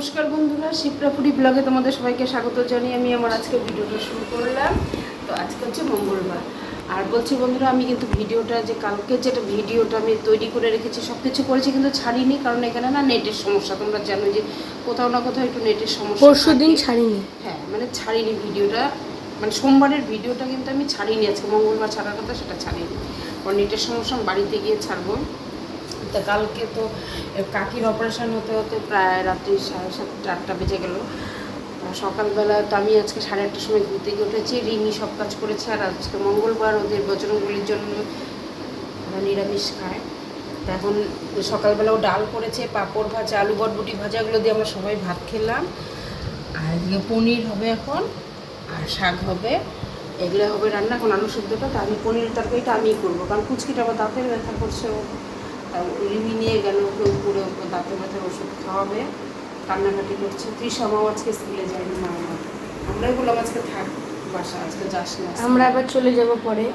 নমস্কার বন্ধুরা শিপ্রাপুরি ব্লগে তোমাদের সবাইকে স্বাগত জানিয়ে আমি আমার আজকে ভিডিওটা শুরু করলাম। তো আজকে হচ্ছে মঙ্গলবার। আর বলছি বন্ধুরা আমি কিন্তু ভিডিওটা যে কালকে যেটা ভিডিওটা আমি তৈরি করে রেখেছি সব কিছু করেছি কিন্তু ছাড়িনি কারণ এখানে না নেটের সমস্যা। তোমরা জানো যে কোথাও না কোথাও একটু নেটের সমস্যা পরশু দিন ছাড়িনি। হ্যাঁ মানে ছাড়িনি ভিডিওটা। মানে সোমবারের ভিডিওটা কিন্তু আমি ছাড়িনি আজকে। মঙ্গলবার ছাড়ার কথা সেটা ছাড়িনি। কারণ নেটের সমস্যা আমি বাড়িতে গিয়ে ছাড়বো। তা কালকে তো কাকির অপারেশন হতে হতে প্রায় রাত্রি সাড়ে সাতটা, আটটা বেজে গেল। সকালবেলা তো আমি আজকে সাড়ে আটটার সময় ঘুরতে থেকে উঠেছি, রিমি সব কাজ করেছে আর আজকে মঙ্গলবার ওদের বজরঙ্গলির জন্য নিরামিষ খায়। তা এখন সকালবেলাও ডাল করেছে, পাঁপড় ভাজা, আলু বটবুটি ভাজাগুলো দিয়ে আমরা সবাই ভাত খেলাম। আর পনির হবে এখন, আর শাক হবে। এগুলো হবে রান্না, এখন আলু সেদ্ধটা, তা আমি পনিরের তরকারিটা আমিই করব, কারণ কুচকিটা আবার দাঁতের ব্যথা করছে ও তা রিমি নিয়ে গেল ওকে উপরে দাঁতের ব্যথার ওষুধ খাওয়াবে। কান্নাকাটি করছে তুই তৃষামাও আজকে স্কুলে যায়নি মা আমার আমরাই বললাম আজকে থাক বাসা আজকে যাস না আমরা আবার চলে যাব পরে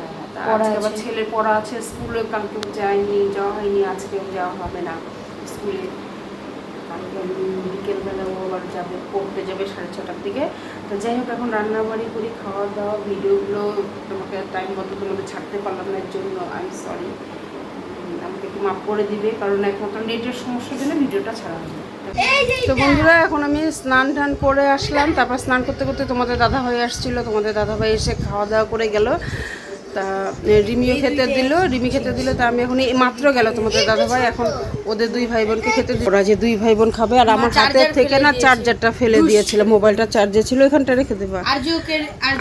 আজকে আবার। ছেলের পড়া আছে স্কুলে কালকে যায়নি যাওয়া হয়নি আজকেও যাওয়া হবে না স্কুলে। কালকে বিকেলবেলা ও আবার যাবে পড়তে যাবে সাড়ে ছটার দিকে। তো যাই হোক এখন রান্না বাড়ি করি খাওয়া দাওয়া ভিডিওগুলো তোমাকে টাইম মতো তোমাদের ছাড়তে পারলাম না এর জন্য আই সরি মাফ করে দিবে কারণ একমাত্র নেটের সমস্যার জন্য ভিডিওটা ছাড়া হবে। তো বন্ধুরা এখন আমি স্নান টান করে আসলাম। তারপর স্নান করতে করতে তোমাদের দাদা ভাই আসছিল। তোমাদের দাদা ভাই এসে খাওয়া দাওয়া করে গেল। তা রিমিও খেতে দিল। রিমি খেতে দিল তা আমি এখন মাত্র গেল তোমাদের দাদা ভাই। এখন ওদের দুই ভাই বোনকে খেতে দিল। ওরা যে দুই ভাই বোন খাবে আর আমার হাতের থেকে না চার্জারটা ফেলে দিয়েছিল। মোবাইলটা চার্জে ছিল এখানটা রেখে দেবা।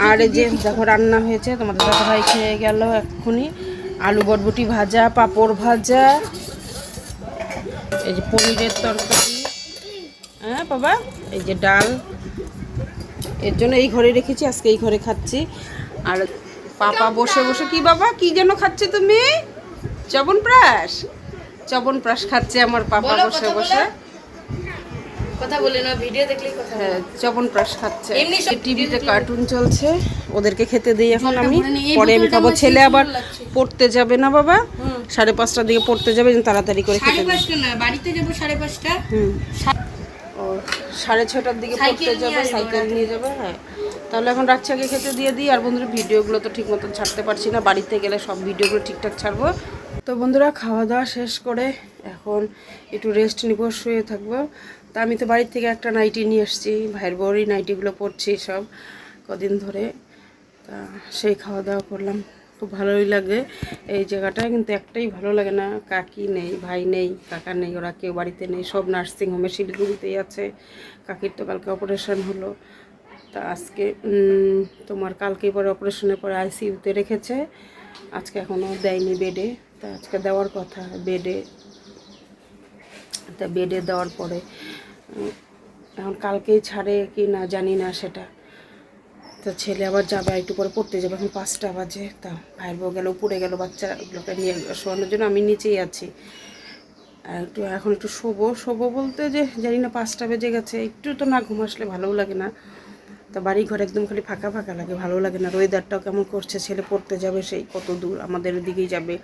আর এই যে দেখো রান্না হয়েছে। তোমাদের দাদা ভাই খেয়ে গেল এক্ষুনি। আলু বটবটি ভাজা পাঁপড় ভাজা এই যে পনিরের তরকারি। হ্যাঁ বাবা? এই যে ডাল। এর জন্য এই ঘরে রেখেছি আজকে এই ঘরে খাচ্ছি। আর পাপা বসে বসে কি বাবা? কি যেন খাচ্ছে তুমি? চবনপ্রাশ চবনপ্রাশ খাচ্ছে আমার পাপা বসে বসে। কথা বলে না ভিডিও দেখলেই কথা। হ্যাঁ চবনপ্রাশ খাচ্ছে। এমনি টিভিতে কার্টুন চলছে ওদেরকে খেতে দিই এখন আমি। পরে আমি খাব। ছেলে আবার পড়তে যাবে না বাবা। সাড়ে পাঁচটার দিকে পড়তে যাবে তাড়াতাড়ি করে খেতে না বাড়িতে যাব সাড়ে পাঁচটা। হুম। সাড়ে ছটার দিকে পড়তে যাবে সাইকেল নিয়ে যাবে হ্যাঁ। তাহলে এখন আগে খেতে দিয়ে দিই আর বন্ধুরা ভিডিওগুলো তো ঠিক মতন ছাড়তে পারছি না বাড়িতে গেলে সব ভিডিওগুলো ঠিকঠাক ছাড়বো। তো বন্ধুরা খাওয়া দাওয়া শেষ করে এখন একটু রেস্ট নিব শুয়ে থাকব। তা আমি তো বাড়ির থেকে একটা নাইটি নিয়ে এসেছি, ভাইয়ের বউরই নাইটিগুলো পরছি সব কদিন ধরে। তা সেই খাওয়া দাওয়া করলাম, খুব ভালোই লাগে এই জায়গাটায় কিন্তু একটাই ভালো লাগে না, কাকি নেই, ভাই নেই, কাকা নেই, ওরা কেউ বাড়িতে নেই, সব নার্সিংহোমে শিলিগুড়িতেই আছে, কাকির তো কালকে অপারেশন হলো। তা আজকে তোমার কালকে পরে অপারেশনের পরে আইসিইউতে রেখেছে, আজকে এখনও দেয়নি বেডে, তা আজকে দেওয়ার কথা, বেডে, তা বেডে দেওয়ার পরে এখন কালকেই ছাড়ে কি না জানি না সেটা। তো ছেলে আবার যাবে, একটু পরে পড়তে যাবে, এখন পাঁচটা বাজে। তা ভাইয়ের বউ গেল, উপরে গেল বাচ্চাগুলোকে নিয়ে শোয়ানোর জন্য আমি নিচেই আছি। আর একটু এখন একটু শোবো শোবো বলতে যে জানি না পাঁচটা বেজে গেছে, একটু তো না ঘুম আসলে ভালোও লাগে না। তা বাড়ি ঘর একদম খালি ফাঁকা ফাঁকা লাগে ভালো লাগে না। ওয়েদারটাও কেমন করছে, ছেলে পড়তে যাবে সেই কত দূর, আমাদের দিকেই যাবে,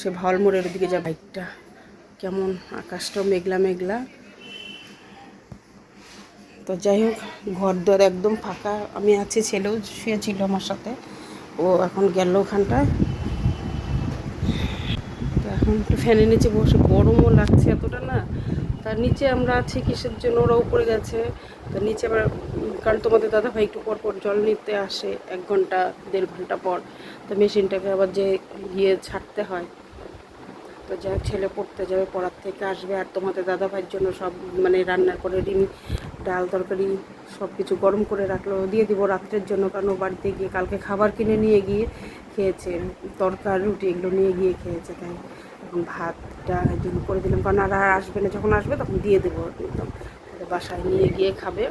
সে ভালমোড়ের দিকে যাবে। বাইকটা কেমন, আকাশটাও মেঘলা মেঘলা। তো যাই হোক ঘর দর একদম ফাঁকা। আমি আছি ছেলেও শুয়েছিল আমার সাথে। ও এখন গেল ওখানটায়। তো এখন একটু ফ্যানের নিচে বসে, গরমও লাগছে এতটা না। তার নিচে আমরা আছি কিসের জন্য? ওরা উপরে গেছে। তো নিচে আবার কারণ তোমাদের দাদা ভাই একটু পর পর জল নিতে আসে, এক ঘণ্টা, দেড় ঘণ্টা পর। তো মেশিনটাকে আবার যে গিয়ে ছাড়তে হয়। তো যাই হোক, ছেলে পড়তে যাবে, পড়ার থেকে আসবে। আর তোমাদের দাদা ভাইয়ের জন্য সব মানে রান্না করে ডিম, ডাল, তরকারি সব কিছু গরম করে রাখল। দিয়ে দিব রাত্রের জন্য, কারণ বাড়িতে গিয়ে কালকে খাবার কিনে নিয়ে গিয়ে খেয়েছে। তরকার, রুটি এগুলো নিয়ে গিয়ে খেয়েছে, তাই এখন ভাতটা জন্য করে দিলাম। কারণ আর আর আসবে না, যখন আসবে তখন দিয়ে দেবো একদম। বাসায় নিয়ে গিয়ে খাবে।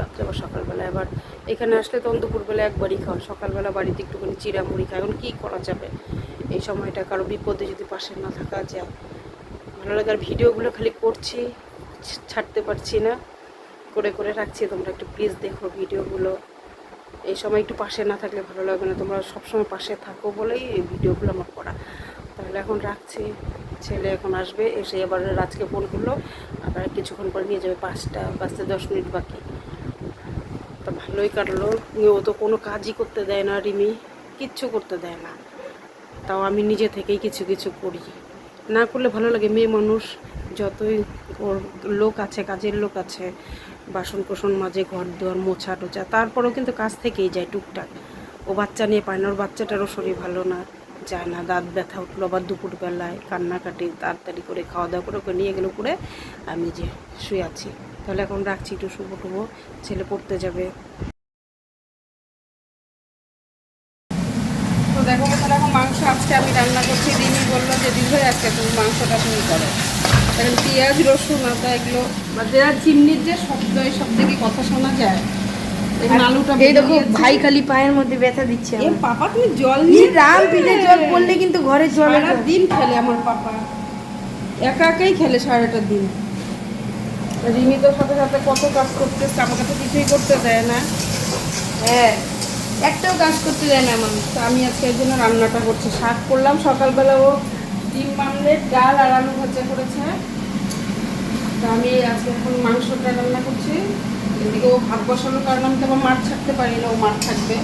রাত্রে আবার সকালবেলা আবার এখানে আসলে তখন দুপুরবেলা একবারই খাওয়া, সকালবেলা বাড়িতে একটুখানি চিড়া মুড়ি খায়। এখন কী করা যাবে? এই সময়টা কারও বিপদে যদি পাশে না থাকা যায়। ভালো লাগার ভিডিওগুলো খালি করছি ছাড়তে পারছি না। করে করে রাখছি। তোমরা একটু প্লিজ দেখো ভিডিওগুলো। এই সময় একটু পাশে না থাকলে ভালো লাগবে না। তোমরা সবসময় পাশে থাকো বলেই এই ভিডিওগুলো আমার করা। তাহলে এখন রাখছি। ছেলে এখন আসবে, এসে এবার রাজকে ফোন করল। আবার কিছুক্ষণ পরে নিয়ে যাবে। পাঁচটা পাঁচটা দশ মিনিট বাকি। তা ভালোই কাটলো। ও তো কোনো কাজই করতে দেয় না রিমি। কিচ্ছু করতে দেয় না। তাও আমি নিজে থেকেই কিছু কিছু করি। না করলে ভালো লাগে, মেয়ে মানুষ যতই ওর লোক আছে, কাজের লোক আছে বাসন কোসন মাঝে ঘর দুয়ার মোছা টোছা, তারপরেও কিন্তু কাজ থেকেই যায় টুকটাক। ও বাচ্চা নিয়ে পায় না, ওর বাচ্চাটারও শরীর ভালো না, যায় না, দাঁত ব্যথা উঠল, আবার দুপুরবেলায় কান্নাকাটি, তাড়াতাড়ি করে খাওয়া দাওয়া করে ওকে নিয়ে গেলো করে আমি যে শুয়ে আছি। তাহলে এখন রাখছি একটু শুভ টুবো, ছেলে পড়তে যাবে তো দেখো তাহলে এখন মাংস আজকে আমি রান্না করছি রিমি বলল যে দিদি আজকে তুমি মাংসটা তুমি করো। কারণ পেঁয়াজ রসুন আদা এগুলো বা যারা চিমনির যে শব্দ এই শব্দ কি কথা শোনা যায়? এই দেখো ভাই খালি পায়ের মধ্যে ব্যথা দিচ্ছে এ পাপা তুমি জল নিয়ে রাম পিঠে জল পড়লে কিন্তু ঘরে জল সারা দিন খেলে আমার পাপা। একা একাই খেলে সারাটা দিন। রিমি তো সাথে সাথে কত কাজ করতেছে আমাকে তো কিছুই করতে দেয় না। হ্যাঁ একটাও কাজ করতে দেয় না মানুষ তো আমি আজকে এর জন্য রান্নাটা করছি। শাক করলাম সকালবেলা ও। ডিম মামলেট ডাল আর আলু ভাজা করেছে। তো আমি আজকে এখন মাংসটা রান্না করছি। এদিকে ও ভাত বসানোর কারণ আমি তো আবার মাছ ছাড়তে পারি না ও মাছ থাকবে।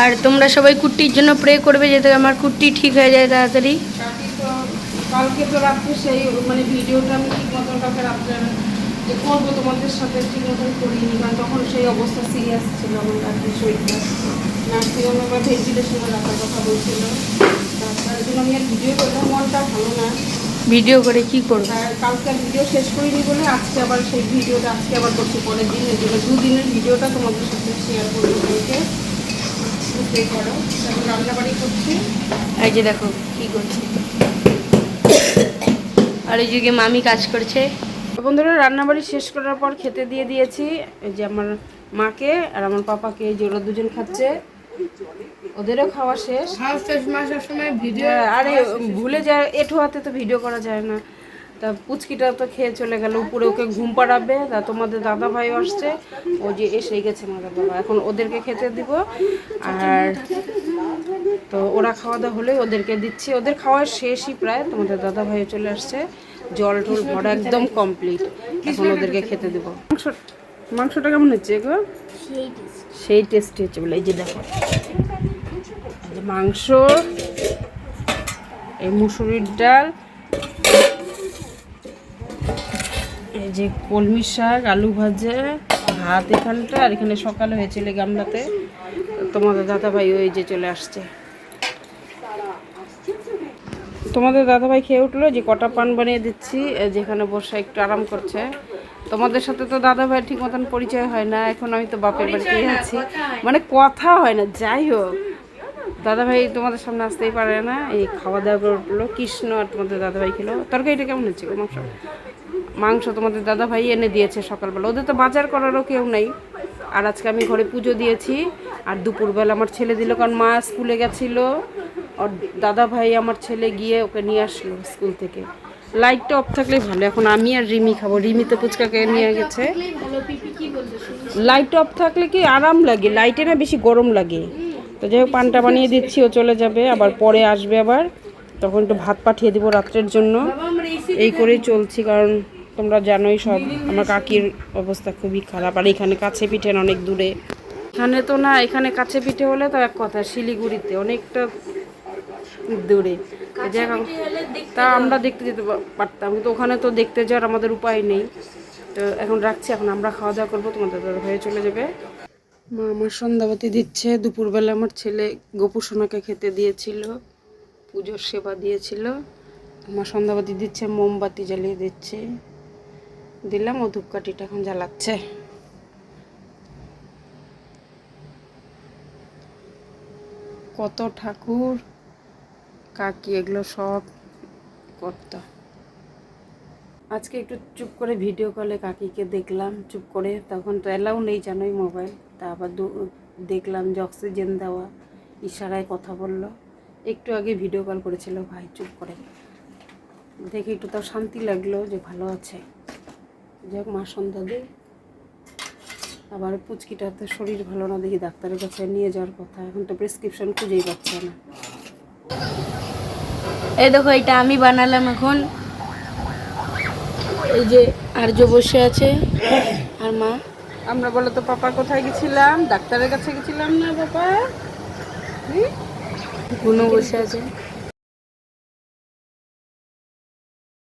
আর তোমরা সবাই কুট্টির জন্য প্রে করবে যাতে আমার কুট্টি ঠিক হয়ে যায় তাড়াতাড়ি। কালকে তো কালকে তো রাত্রে সেই মানে ভিডিওটা আমি ঠিক মতন কালকে রাত্রে যে করব তোমাদের সাথে ঠিক মতন করিনি কারণ তখন সেই অবস্থা সিরিয়াস ছিল আমার রাত্রে শরীরটা নার্সিংহোমে বা ভেন্টিলেশনে রাখার কথা বলছিল। তার জন্য আমি আর ভিডিও করলাম মনটা ভালো না। ভিডিও করে কি করব? কালকে ভিডিও শেষ করিনি বলে আজকে আবার সেই ভিডিওটা আজকে আবার করছি পরের দিন এই জন্য দুদিনের ভিডিওটা তোমাদের সাথে শেয়ার করব তোমাকে বুঝতেই পারো আমি রান্নাবাড়ি করছি। এই যে দেখো কি করছে। আর এই যুগে মামি কাজ করছে। বন্ধুরা রান্নাবাড়ি শেষ করার পর খেতে দিয়ে দিয়েছি। এই যে আমার মাকে আর আমার পাপাকে এই যে ওরা দুজন খাচ্ছে। ওদেরও খাওয়া শেষ। সবসময় ভিডিও হ্যাঁ, আরে ভুলে যায় এঠো হাতে তো ভিডিও করা যায় না। তা পুচকিটা তো খেয়ে চলে গেল উপরে ওকে ঘুম পাড়াবে। তা তোমাদের দাদা ভাইও আসছে। ও যে এসেই গেছে মাদার বাবা। এখন ওদেরকে খেতে দিব। আর তো ওরা খাওয়া দাওয়া হলে ওদেরকে দিচ্ছি। ওদের খাওয়া শেষই প্রায়। তোমাদের দাদা ভাইও চলে আসছে। জল টল ভরা একদম কমপ্লিট এখন ওদেরকে খেতে দেবো। মাংস মাংসটা কেমন হচ্ছে গো? সেই টেস্টি হচ্ছে বলে, এই যে দেখো। মাংস, এই মুসুরির ডাল, এই যে কলমি শাক, আলু ভাজা, ভাত এখানটা, আর এখানে সকালে হয়েছিল গামলাতে। তোমাদের দাদা ভাই ওই যে চলে আসছে। তোমাদের দাদাভাই খেয়ে উঠল যে কটা পান বানিয়ে দিচ্ছি যেখানে বসে একটু আরাম করছে। তোমাদের সাথে তো দাদাভাই ঠিক মতন পরিচয় হয় না এখন আমি তো বাপের বাড়িতেই আছি। মানে কথা হয় না যাই হোক। দাদাভাই তোমাদের সামনে আসতেই পারে না এই খাওয়া দাওয়া করে উঠল কৃষ্ণ আর তোমাদের দাদাভাই খেলো। তরকারিটা কেমন হচ্ছে মাংস? মাংস তোমাদের দাদাভাই এনে দিয়েছে সকালবেলা। ওদের তো বাজার করারও কেউ নেই। আর আজকে আমি ঘরে পুজো দিয়েছি আর দুপুরবেলা আমার ছেলে দিল কারণ মা স্কুলে গেছিল। আর দাদা ভাই আমার ছেলে গিয়ে ওকে নিয়ে আসলো স্কুল থেকে। লাইটটা অফ থাকলে ভালো, এখন আমি আর রিমি খাব। রিমি তো ফুচকাকে নিয়ে গেছে। ভালো পিপি কি বলতে লাইট অফ থাকলে কি আরাম লাগে? লাইটে না বেশি গরম লাগে। তো যাই হোক, পানটা বানিয়ে দিচ্ছি, ও চলে যাবে, আবার পরে আসবে আবার। তখন একটু ভাত পাঠিয়ে দিব রাত্রের জন্য। এই করেই চলছি, কারণ তোমরা জানোই সব, আমার কাকির অবস্থা খুবই খারাপ। আর এখানে কাছে পিঠেন অনেক দূরে। এখানে তো না, এখানে কাছে পিঠে হলে তো এক কথা, শিলিগুড়িতে অনেকটা দূরে। তো যাই হোক, তা আমরা দেখতে যেতে পারতাম কিন্তু ওখানে তো দেখতে যাওয়ার আমাদের উপায় নেই। তো এখন রাখছি এখন আমরা খাওয়া দাওয়া করব তোমাদের হয়ে চলে যাবে। মা আমার সন্ধ্যাবাতি দিচ্ছে দুপুরবেলা আমার ছেলে গোপু সোনাকে খেতে দিয়েছিল পুজোর সেবা দিয়েছিল। আমার সন্ধ্যাবাতি দিচ্ছে মোমবাতি জ্বালিয়ে দিচ্ছে। দিলাম ও ধূপকাঠিটা এখন জ্বালাচ্ছে। কত ঠাকুর কাকি, এগুলো সব করতো। আজকে একটু চুপ করে ভিডিও কলে কাকিকে দেখলাম, চুপ করে। তখন তো এলাও নেই জানোই মোবাইল তা আবার দেখলাম যে অক্সিজেন দেওয়া, ইশারায় কথা বলল। একটু আগে ভিডিও কল করেছিল, ভাই চুপ করে। দেখে একটু তাও শান্তি লাগল যে ভালো আছে। যাই হোক, মা সন্ধ্যা দিই আবার পুচকিটার তো শরীর ভালো না, দেখি ডাক্তারের কাছে নিয়ে যাওয়ার কথা। এখন তো প্রেসক্রিপশন খুঁজেই পাচ্ছে না। এই দেখো এটা আমি বানালাম এখন। এই যে আর্য বসে আছে আর মা। আমরা বলো তো পাপা কোথায় গেছিলাম? ডাক্তারের কাছে গেছিলাম না পাপা? গুনো বসে আছে।